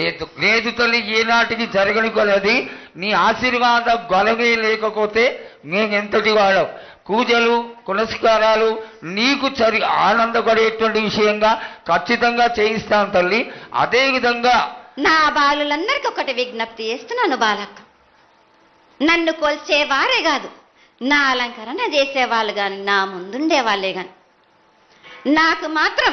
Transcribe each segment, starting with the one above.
లేదు. లేదు తల్లి ఏనాటికి జరగని కొలది నీ ఆశీర్వాద గొలవే లేకపోతే మేమెంతటి వాడం పూజలు పునస్కారాలు నీకు చరి ఆనందపడేటువంటి విషయంగా ఖచ్చితంగా చేయిస్తాను తల్లి. అదేవిధంగా నా బాలులందరికీ ఒకటి విజ్ఞప్తి చేస్తున్నాను బాలక్క. నన్ను కొల్చేవారే కాదు నా అలంకరణ చేసేవాళ్ళు కానీ నా ముందుండే వాళ్ళే కానీ నాకు మాత్రం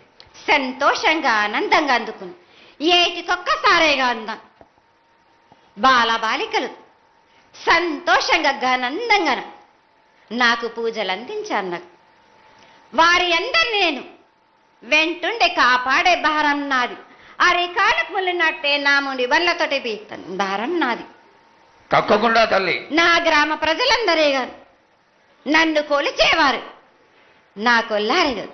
సంతోషంగా ఆనందంగా అందుకుని. ఏటికొక్కసారేగా అందాం. బాల బాలికలు సంతోషంగా ఘనందంగా నాకు పూజలు అందించారు నాకు వారి అందరిని నేను వెంటుండే కాపాడే భారం నాది అరికాలకు ముళ్ళినట్టే నా ముడి వల్లతోటి బీక్తాను భారం నాది తప్పకుండా తల్లి. నా గ్రామ ప్రజలందరే కాదు నన్ను కొలిచేవారు. నా కొల్లారే కాదు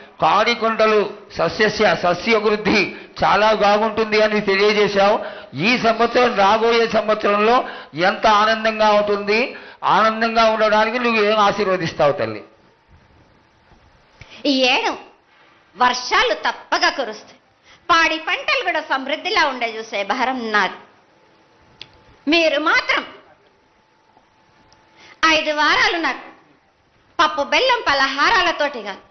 కాడికొండలు సస్యస్య సస్యవృద్ధి చాలా బాగుంటుంది అని తెలియజేశావు. ఈ సంవత్సరం రాబోయే సంవత్సరంలో ఎంత ఆనందంగా ఉంటుంది. ఆనందంగా ఉండడానికి నువ్వు ఏం ఆశీర్వదిస్తావు తల్లి? ఈ ఏడు వర్షాలు తప్పగా కురుస్తాయి. పాడి పంటలు కూడా సమృద్ధిలా ఉండే చూసే భారం నాది. మీరు మాత్రం ఐదు వారాలు నాకు పప్పు బెల్లం పలహారాలతోటి కాదు.